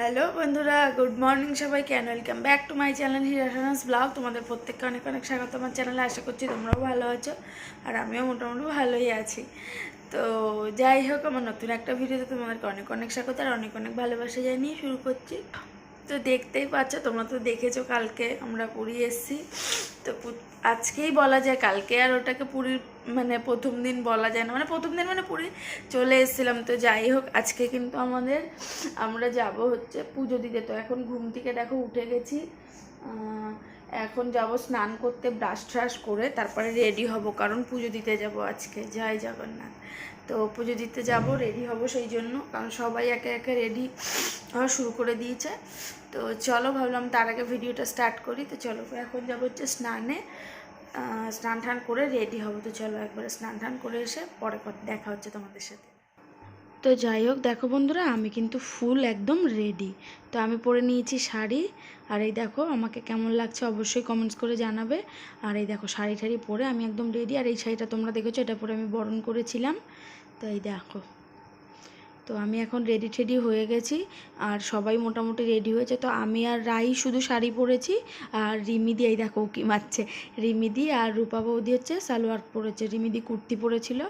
Hello বন্ধুরা, good morning সবাইকে and welcome back to my channel হিরাসানাস blog তোমাদের প্রত্যেককে অনেক অনেক স্বাগত আমার চ্যানেলে আশা করছি তোমরাও ভালো আছো আর আমিও মোটামুটি ভালোই আছি। তো যাই হোক, আমার নতুন একটা ভিডিওতে তোমাদেরকে অনেক অনেক স্বাগত আর অনেক অনেক ভালোবাসা জানিয়ে শুরু করছি। তো দেখতেই পাচ্ছ, তোমরা তো দেখেছ কালকে আমরা পুরী এসেছি। তো আজকেই বলা যায় কালকে আর ওটাকে পুরীর মানে প্রথম দিন বলা যায় না। মানে প্রথম দিন মানে পুরী চলে এসেছিলাম। তো যাই হোক, আজকে কিন্তু আমাদের, আমরা যাব হচ্ছে পুজো দিতে। তো এখন ঘুম থেকে দেখো উঠে গেছি। এখন যাব স্নান করতে, ব্রাশ ট্রাশ করে তারপরে রেডি হব, কারণ পুজো দিতে যাব আজকে। জয় জগন্নাথ। তো পুজো দিতে যাব রেডি হব সেই জন্য, কারণ সবাই একে একে রেডি হওয়া শুরু করে দিয়েছে। তো চলো ভাবলাম তার আগে ভিডিওটা স্টার্ট করি। তো চলো, এখন যাব হচ্ছে স্নানে। স্নান টান করে রেডি হব। তো চলো একবারে স্নান টান করে এসে পরে দেখা হচ্ছে তোমাদের সাথে। তো যাই হোক, দেখো বন্ধুরা, আমি কিন্তু ফুল একদম রেডি তো আমি পরে নিয়েছি শাড়ি। আর এই দেখো, আমাকে কেমন লাগছে অবশ্যই কমেন্টস করে জানাবে। আর এই দেখো, শাড়ি ঠাড়ি পরে আমি একদম রেডি আর এই শাড়িটা তোমরা দেখেছ, এটা পরে আমি বরণ করেছিলাম। তো এই দেখো। তো আমি এখন রেডি টেডি হয়ে গেছি, আর সবাই মোটামুটি রেডি হয়েছে। তো আমি আর রাই শুধু শাড়ি পরেছি, আর রিমিদি এই দেখো কি মারছে। রিমিদি আর রূপা বৌদি হচ্ছে সালোয়ার পরেছে রিমিদি কুর্তি পরেছিল।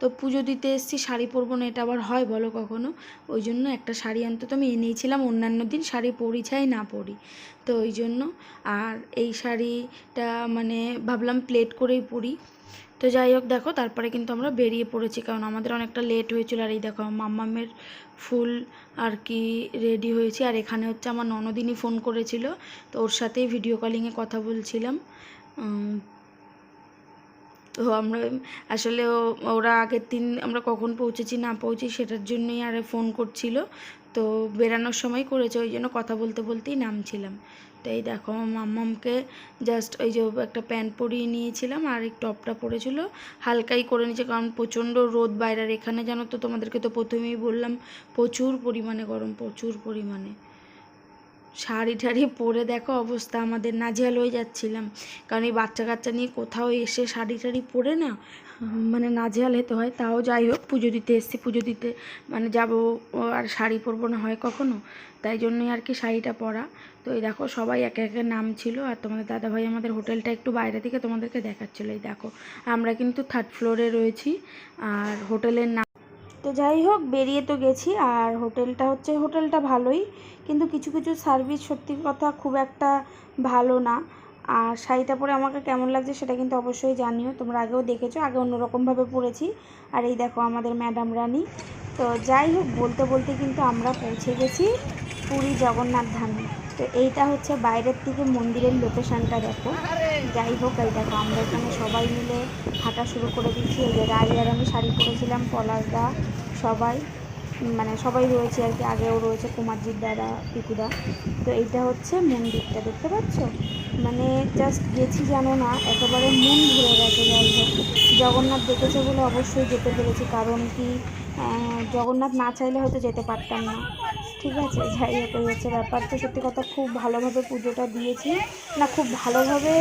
তো পুজো দিতে এসেছি, শাড়ি পরবো না, এটা আবার হয় বলো কখনো? ওই জন্য একটা শাড়ি অন্তত আমি এনেইছিলাম, অন্যান্য দিন শাড়ি পরি, চাই না পরি। তো ওই জন্য, আর এই শাড়িটা মানে ভাবলাম প্লেট করেই পরি। তো যাই হোক, দেখো, তারপরে কিন্তু আমরা বেরিয়ে পড়েছি, কারণ আমাদের অনেকটা লেট হয়েছিল। আর এই দেখো, মাম্মামের ফুল আর কি রেডি হয়েছি। আর এখানে হচ্ছে আমার ননদিনী ফোন করেছিল, তো ওর সাথেই ভিডিও কলিংয়ে কথা বলছিলাম। তো আমরা আসলে ওরা আগের দিন আমরা কখন পৌঁছেছি, না পৌঁছি সেটার জন্যই আর ফোন করছিল। তো বেরানোর সময় করেছে, ওই জন্য কথা বলতে বলতেই নামছিলাম। তো এই দেখো মাম্মামকে জাস্ট ওই যে একটা প্যান্ট পরিয়ে নিয়েছিলাম আর এই টপটা পরেছিল হালকাই করে নিয়েছে কারণ প্রচণ্ড রোদ বাইরের এখানে জানো তো, তোমাদেরকে তো প্রথমেই বললাম, প্রচুর পরিমাণে গরম, প্রচুর পরিমাণে। শাড়ি টাড়ি পরে দেখো অবস্থা, আমাদের নাজেহাল হয়ে যাচ্ছিলাম। কারণ এই বাচ্চা কাচ্চা নিয়ে কোথাও এসে শাড়ি টাড়ি পরে না মানে নাজেহাল হতে হয়, তাও যাই হোক, পুজো দিতে এসছি, পুজো দিতে। মানে যাব আর শাড়ি পরবো না হয় কখনো। তাই জন্যই আর কি শাড়িটা পরা। তো এই দেখো, সবাই একে একে নাম ছিল, আর তোমাদের দাদাভাই আমাদের হোটেলটা একটু বাইরে থেকে তোমাদেরকে দেখাচ্ছিলো, এই দেখো। আমরা কিন্তু থার্ড ফ্লোরে রয়েছি, আর হোটেলের নাম তো যাই হোক, বেরিয়ে তো গেছি, আর হোটেলটা হচ্ছে, হোটেলটা ভালোই। কিন্তু কিছু কিছু সার্ভিস সত্যি কথা খুব একটা ভালো না। আর শাড়িটা পরে আমাকে কেমন লাগছে সেটা কিন্তু অবশ্যই জানিও। তোমরা আগেও দেখেছ, আগে অন্যরকমভাবে পরেছি। আর এই দেখো আমাদের ম্যাডাম রানী। তো যাই হোক, বলতে বলতে কিন্তু আমরা পৌঁছে গেছি পুরী জগন্নাথ ধামে। তো এইটা হচ্ছে বাইরের থেকে মন্দিরের লোকেশানটা দেখো। যাই হোক, এই দেখো আমরা এখানে সবাই মিলে হাঁটা শুরু করে দিচ্ছি এই যে রাই আর আমি শাড়ি পরেছিলাম পলাশদা সবাই। মানে সবাই রয়েছে আর কি আগেও রয়েছে কুমারজির দাদা পিকুদা। তো এইটা হচ্ছে মন্দিরটা দেখতে পাচ্ছ? মানে জাস্ট গেছি জানো না একেবারে মন ভরে গেছে যাই হোক। জগন্নাথ দেখেছে বলে অবশ্যই যেতে পেরেছি কারণ কি জগন্নাথ না চাইলে হয়তো যেতে পারতাম না। ঠিক আছে যাই হোক এই হচ্ছে ব্যাপার। তো সত্যি কথা খুব ভালোভাবে পুজোটা দিয়েছি। না খুব ভালোভাবে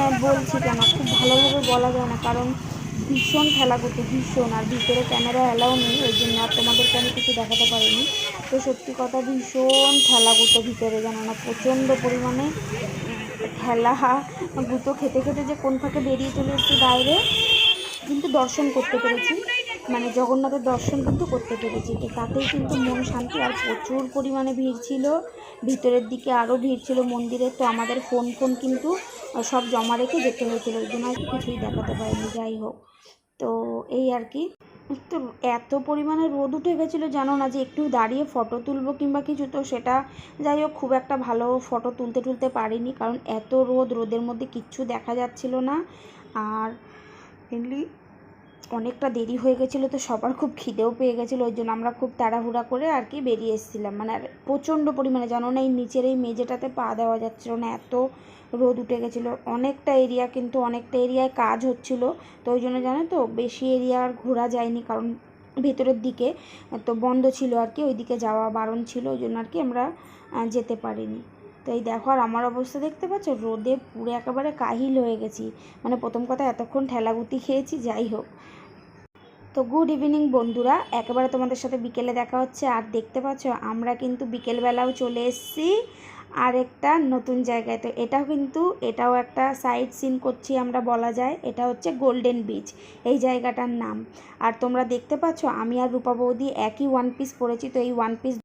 আহ, বলছি কেন খুব ভালোভাবে বলা যায় না কারণ ভীষণ খেলা করতে, ভীষণ। আর ভিতরে ক্যামেরা অ্যালাউ নেই, ওই জন্য আর তোমাদেরকে আমি কিছু দেখাতে পারিনি। তো সত্যি কথা ভীষণ খেলা করতো ভিতরে জানো না প্রচণ্ড পরিমাণে খেলা। গুঁতো খেতে খেতে যে কোন ফাঁকে বেরিয়ে চলে এসেছি বাইরে, কিন্তু দর্শন করতে পেরেছি। মানে জগন্নাথের দর্শন কিন্তু করতে পেরেছি। তো তাতেই কিন্তু মন শান্তি, আর প্রচুর পরিমাণে ভিড় ছিল। ভিতরের দিকে আরও ভিড় ছিল মন্দিরে, তো আমাদের ফোন ফোন কিন্তু সব জমা রেখে যেতে হয়েছিল। ওই জন্য আর কিছুই দেখাতে পারিনি, যাই হোক। তো এই আর কি। তো এত পরিমাণে রোদ উঠে গেছিল, জানো না যে একটু দাঁড়িয়ে ফটো তুলবো কিংবা কিছু, তো সেটা যাই হোক, খুব একটা ভালো ফটো তুলতে তুলতে পারিনি, কারণ এত রোদ, রোদের মধ্যে কিচ্ছু দেখা যাচ্ছিল না। আর মেনলি অনেকটা দেরি হয়ে গেছিল, তো সবার খুব খিদেও পেয়ে গেছিল, ওই জন্য আমরা খুব তাড়াহুড়া করে আর কি বেরিয়ে এসেছিলাম। মানে আর প্রচণ্ড পরিমাণে, জানো না, এই নিচের এই মেঝেটাতে পা দেওয়া যাচ্ছিল না, এত রোদ উঠে গেছিল। অনেকটা এরিয়া কিন্তু অনেকটা এরিয়ায় কাজ হচ্ছিল। তো ওই জন্য জানো তো, বেশি এরিয়া আর ঘোরা যায়নি কারণ ভেতরের দিকে তো বন্ধ ছিল আর কি, ওইদিকে যাওয়া বারণ ছিল, ওই জন্য আর কি আমরা যেতে পারিনি। তো এই দেখো, আর আমার অবস্থা দেখতে পাচ্ছ? রোদে পুরো একেবারে কাহিল হয়ে গেছি। মানে প্রথম কথা এতক্ষণ ঠেলাগুতি খেয়েছি, যাই হোক। তো গুড ইভিনিং বন্ধুরা, একেবারে তোমাদের সাথে বিকেলে দেখা হচ্ছে। আর দেখতে পাচ্ছ, আমরা কিন্তু বিকেলবেলাও চলে এসেছি। আর একটা নতুন জায়গায়। তো এটা কিন্তু, এটাও একটা সাইড সিন করছি আমরা বলা যায়। এটা হচ্ছে গোল্ডেন বিচ এই জায়গাটার নাম। আর তোমরা দেখতে পাচ্ছ, আমি আর রূপা বৌদি একই ওয়ান পিস পরেছি তো এই ওয়ান পিস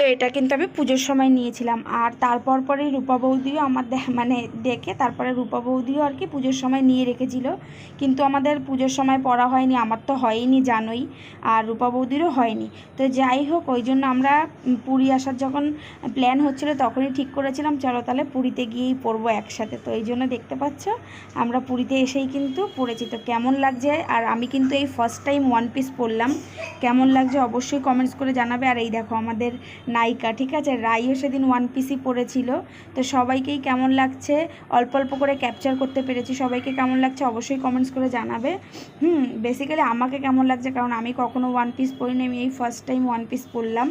তো এটা কিন্তু আমি পুজোর সময় নিয়েছিলাম। আর তারপর পরেই রূপা বৌদিও আমার মানে দেখে তারপরে রূপা বৌদিও আর কি পুজোর সময় নিয়ে রেখেছিল। কিন্তু আমাদের পুজোর সময় পড়া হয়নি, আমার তো হয়নি জানোই, আর রূপা বৌদিরও হয়নি। তো যাই হোক, ওই জন্য আমরা পুরী আসার যখন প্ল্যান হচ্ছিল তখনই ঠিক করেছিলাম, চলো তাহলে পুরীতে গিয়েই পড়ব একসাথে। তো এই জন্য দেখতে পাচ্ছ, আমরা পুরীতে এসেই কিন্তু পড়েছি। তো কেমন লাগছে? আর আমি কিন্তু এই ফার্স্ট টাইম ওয়ান পিস পরলাম কেমন লাগছে অবশ্যই কমেন্টস করে জানাবে। আর এই দেখো, আমাদের নায়িকা, ঠিক আছে? রাইও সেদিন ওয়ান পিসই পরেছিল তো সবাইকেই কেমন লাগছে? অল্প অল্প করে ক্যাপচার করতে পেরেছি। সবাইকে কেমন লাগছে অবশ্যই কমেন্টস করে জানাবে। হুম বেসিক্যালি আমাকে কেমন লাগছে? কারণ আমি কখনো ওয়ান পিস পরিনি আমি এই ফার্স্ট টাইম ওয়ান পিস পরলাম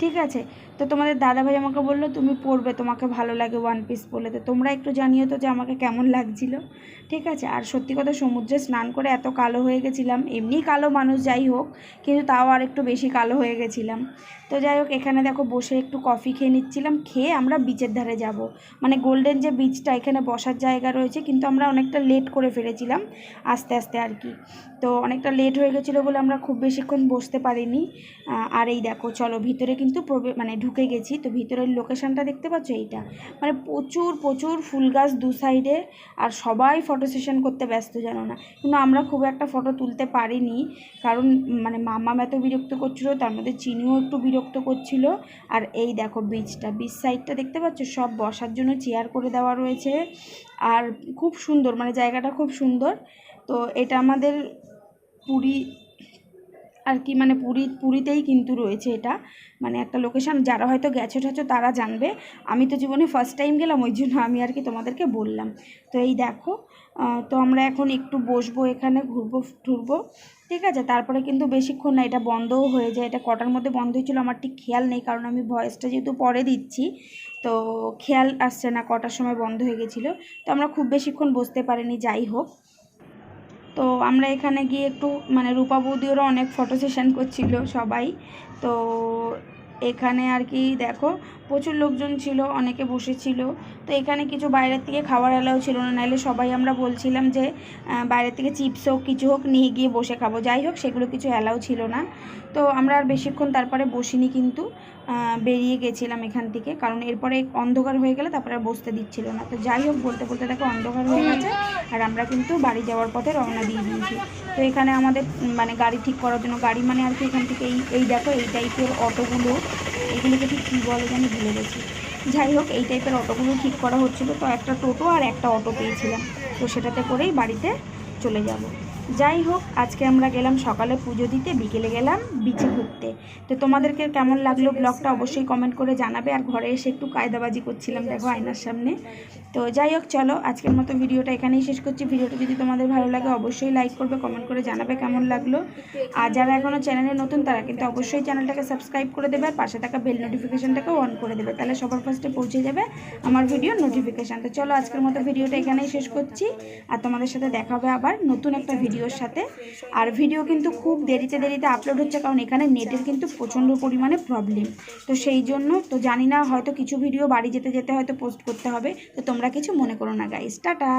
ঠিক আছে? তো তোমাদের দাদাভাই আমাকে বলল, তুমি পরবে তোমাকে ভালো লাগে ওয়ান পিস পরলে তো তোমরা একটু জানিও তো যে আমাকে কেমন লাগছিল। ঠিক আছে? আর সত্যি কথা সমুদ্রে স্নান করে এত কালো হয়ে গেছিলাম, এমনি কালো মানুষ যাই হোক, কিন্তু তাও আর একটু বেশি কালো হয়ে গেছিলাম। তো যাই হোক, এখানে দেখো বসে একটু কফি খেয়ে নিচ্ছিলাম, খেয়ে আমরা বিচের ধারে যাব। মানে গোল্ডেন যে বিচটা এখানে বসার জায়গা রয়েছে, কিন্তু আমরা অনেকটা লেট করে ফেলেছিলাম, আস্তে আস্তে আর কি। তো অনেকটা লেট হয়ে গেছিল বলে আমরা খুব বেশিক্ষণ বসতে পারিনি। আর এই দেখো, চলো ভিতরে কিন্তু প্রবে মানে ঢুকে গেছি। তো ভিতরের লোকেশানটা দেখতে পাচ্ছ? এইটা। মানে প্রচুর প্রচুর ফুল গাছ দু সাইডে আর সবাই ফটো সেশন করতে ব্যস্ত জানো না। কিন্তু আমরা খুব একটা ফটো তুলতে পারিনি। কারণ মানে মামাম এত বিরক্ত করছিল, তার মধ্যে চিনিও একটু বিরক্ত করছিল। আর এই দেখো বীজটা বীজ সাইডটা দেখতে পাচ্ছ? সব বসার জন্য চেয়ার করে দেওয়া রয়েছে। আর খুব সুন্দর মানে জায়গাটা খুব সুন্দর। তো এটা আমাদের পুরী আর কি মানে পুরী, পুরীতেই কিন্তু রয়েছে এটা। মানে একটা লোকেশন যারা হয়তো গেছো ঠেছো তারা জানবে। আমি তো জীবনে ফার্স্ট টাইম গেলাম, ওই জন্য আমি আর কি তোমাদেরকে বললাম। তো এই দেখো তো আমরা এখন একটু বসবো এখানে, ঘুরবো, টুরবো, ঠিক আছে? তারপরে কিন্তু বেশিক্ষণ না, এটা বন্ধও হয়ে যায়। এটা কটার মধ্যে বন্ধ হয়েছিল, আমার ঠিক খেয়াল নেই, কারণ আমি ভয়েসটা যেহেতু পরে দিচ্ছি, তো খেয়াল আসছে না কটার সময় বন্ধ হয়ে গেছিল। তো আমরা খুব বেশিক্ষণ বসতে পারিনি, যাই হোক। তো আমরা এখানে গিয়ে একটু মানে রূপা বৌদিওরা অনেক ফটো সেশন করছিল সবাই। তো এখানে আর কি দেখো, প্রচুর লোকজন ছিল, অনেকে বসেছিল। তো এখানে কিছু বাইরের থেকে খাবার এলাও ছিল না। নাহলে সবাই আমরা বলছিলাম যে বাইরের থেকে চিপস হোক, কিছু হোক, নিয়ে গিয়ে বসে খাব। যাই হোক, সেগুলো কিছু অ্যালাউ ছিল না। তো আমরা আর বেশিক্ষণ তারপরে বসিনি কিন্তু বেরিয়ে গেছিলাম এখান থেকে। কারণ এরপরে অন্ধকার হয়ে গেলে তারপরে বসতে দিচ্ছিল না। তো যাই হোক, বলতে বলতে দেখো অন্ধকার হয়ে গেছে। আর আমরা কিন্তু বাড়ি যাওয়ার পথে রওনা দিয়ে দিয়েছি। তো এখানে আমাদের মানে গাড়ি ঠিক করার জন্য গাড়ি মানে আর কি এখান থেকে এই এই দেখো এই টাইপের অটোগুলো, এগুলোকে ঠিক কী বলে জানি ভুলে গেছি। যাই হোক, এই টাইপের অটোগুলো ঠিক করা হচ্ছিল, তো একটা টোটো আর একটা অটো পেয়েছিলাম। তো সেটাতে করেই বাড়িতে চলে যাব। যাই হোক, আজকে আমরা গেলাম সকালে পুজো দিতে, বিকেলে গেলাম বিচে ঘুরতে। তো তোমাদেরকে কেমন লাগল ব্লগটা অবশ্যই কমেন্ট করে জানাবে। আর ঘরে এসে একটু কায়দাবাজি করছিলাম, দেখো আয়নার সামনে। তো যাই হোক, চলো আজকের মতো ভিডিওটা এখানেই শেষ করছি। ভিডিওটা যদি তোমাদের ভালো লাগে, অবশ্যই লাইক করবে কমেন্ট করে জানাবে কেমন লাগল। আর যারা এখনও চ্যানেলে নতুন, তারা কিন্তু অবশ্যই চ্যানেলটাকে সাবস্ক্রাইব করে দেবে, আর পাশে থাকা বেল নোটিফিকেশনটাকেও অন করে দেবে। তাহলে সবার ফার্স্টে পৌঁছে যাবে আমার ভিডিও নোটিফিকেশান তো চলো আজকের মতো ভিডিওটা এখানেই শেষ করছি। আর তোমাদের সাথে দেখা হবে আবার নতুন একটা ভিডিওর সাথে। আর ভিডিও কিন্তু খুব দেরিতে দেরিতে আপলোড হচ্ছে, কারণ এখানে নেটের কিন্তু প্রচণ্ড পরিমাণে প্রবলেম তো সেই জন্য, তো জানি না, হয়তো কিছু ভিডিও বাড়ি যেতে যেতে হয়তো পোস্ট করতে হবে। তো তোমরা কিছু মনে করো না গাইস টাটা!